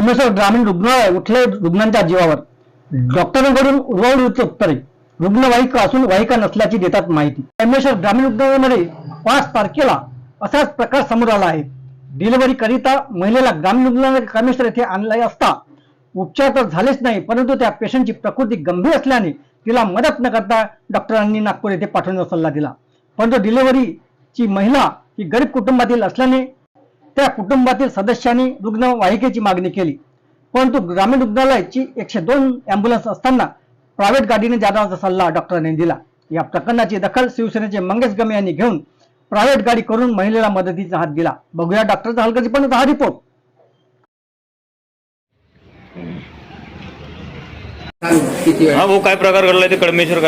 कळमेश्वर ग्रामीण रुग्णालय उठले रुग्णांच्या जीवावर. डॉक्टरांकडून उर्वरित उत्तरे. रुग्णवाहिका असून वाहिका नसल्याची देतात माहिती. कळमेश्वर ग्रामीण रुग्णालयामध्ये पाच तारखेला असाच प्रकार समोर आला आहे. डिलिव्हरी करिता महिलेला ग्रामीण रुग्णालय कामेश्वर येथे आणले असता उपचार तर झालेच नाही परंतु त्या पेशंटची प्रकृती गंभीर असल्याने तिला मदत न करता डॉक्टरांनी नागपूर येथे पाठवण्याचा सल्ला दिला. परंतु डिलिव्हरीची महिला ही गरीब कुटुंबातील असल्याने त्या कुटुंबातील सदस्यांनी रुग्णवाहिकेची मागणी केली. परंतु ग्रामीण रुग्णालयाची एकशे दोन अँब्युलन्स असताना प्रायव्हेट गाडीने जाण्याचा सल्ला डॉक्टरांनी दिला. या प्रकरणाची दखल शिवसेनेचे मंगेश गमे यांनी घेऊन प्रायव्हेट गाडी करून महिलेला मदतीचा हात दिला. बघूया डॉक्टरचा हलगर्जी पण हा रिपोर्ट किती वेळ हा भाऊ काय प्रकार घडलाय ते कडमेश्वर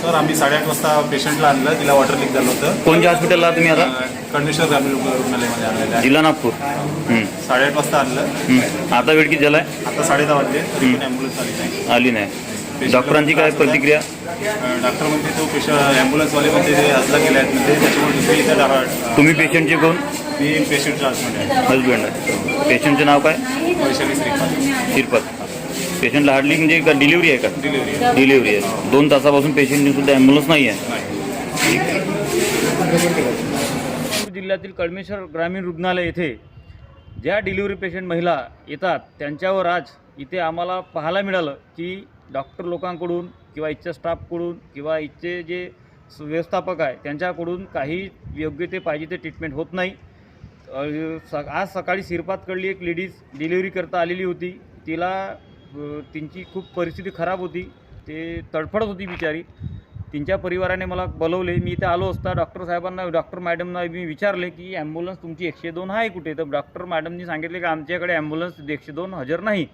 सर आम्ही साडेआठ वाजता पेशंटला आणलं तिला वॉटर लीक झालं होतं. कोणत्या हॉस्पिटलला तुम्ही आता? अं, कणेश्वर ग्रामीण रुग्ण- रुग्णालयामध्ये आणलेलं आहे. जिल्हा नागपूर. हम्म, साडेआठ वाजता आणलं. हम्म. आता वेळ किती झालाय? आता साडे दहा वाजले. तरी पण ॲम्ब्युलन्स आली नाही. आली नाही. डॉक्टरांची काय प्रतिक्रिया? अं, डॉक्टर म्हणते तो पेशंट ॲम्ब्युलन्सवाले म्हणते ते हजला गेले आहेत म्हणजे त्याच्यामुळे दुसरी इथं डा- तुम्ही पेशंटचे कोण? मी पेशंट ट्रान्समध्ये आहे. हजबंड आहे. पेशंटचे नाव काय? वैशाली शिरपत पेशंटला हार्डली म्हणजे का डिलिव्हरी आहे का? डिलिव्हरी आहे. दोन तासापासून पेशंटने सुद्धा ॲम्ब्युलन्स नाही आहे जिल्ह्यातील कळमेश्वर ग्रामीण रुग्णालय येथे ज्या डिलिव्हरी पेशंट महिला येतात त्यांच्यावर आज इथे आम्हाला पाहायला मिळालं की डॉक्टर लोकांकडून किंवा इथच्या स्टाफकडून किंवा इथचे जे व्यवस्थापक आहे त्यांच्याकडून काही योग्य ते पाहिजे ते ट्रीटमेंट होत नाही. स- आज सकाळी सिरपातकडली एक लेडीज डिलिव्हरी करता आलेली होती. तिला त्यांची खूप परिस्थिती खराब होती. ते तडफडत होती बिचारी. त्यांच्या परिवाराने मला बोलवले. मी इथे आलो असता. डॉक्टर साहेबांना डॉक्टर मॅडमना मी विचारले की ॲम्ब्युलन्स तुमची एकशे दोन आहे कुठे? तर डॉक्टर मॅडमनी सांगितले की आमच्याकडे ॲम्ब्युलन्स एकशे दोन हजर नाही.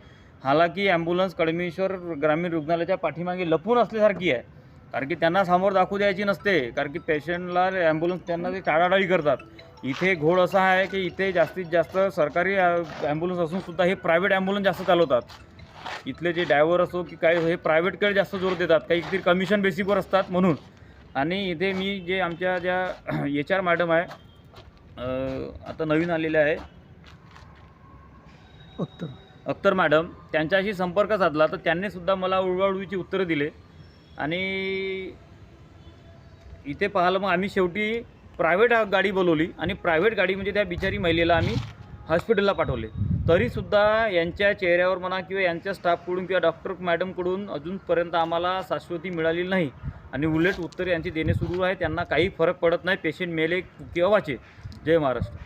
हालाकी ॲम्ब्युलन्स कडमेश्वर ग्रामीण रुग्णालयाच्या पाठीमागे लपून असल्यासारखी आहे. कारण की त्यांना समोर दाखवू द्यायची नसते. कारण की पेशंटला ॲम्ब्युलन्स त्यांना ते टाळाटाळी करतात. इथे घोड असा आहे की इथे जास्तीत जास्त सरकारी ॲम्ब्युलन्स असूनसुद्धा हे प्रायव्हेट ॲम्ब्युलन्स जास्त चालवतात. इथले जे ड्रायव्हर असो की काय हे प्रायव्हेटकडे जास्त जोर देतात. काहीतरी कमिशन बेसिकवर असतात म्हणून. आणि इथे मी जे आमच्या ज्या एच आर मॅडम आहे आता नवीन आलेल्या आहे. अख्तर. मॅडम त्यांच्याशी संपर्क साधला तर त्यांनी सुद्धा मला उडवाउडवीची उत्तरं दिले. आणि इथे पाहायला मग आम्ही शेवटी प्रायव्हेट गाडी बोलवली. आणि प्रायव्हेट गाडी म्हणजे त्या बिचारी महिलेला आम्ही हॉस्पिटलला पाठवले. तरीसुद्धा यांच्या चेहऱ्यावर म्हणा किंवा यांच्या स्टाफकडून किंवा डॉक्टर मॅडमकडून अजूनपर्यंत आम्हाला शाश्वती मिळाली नाही. आणि उलट उत्तर यांची देणे सुरू आहे त्यांना काही फरक पडत नाही. पेशंट मेले किंवा वाचे. जय महाराष्ट्र.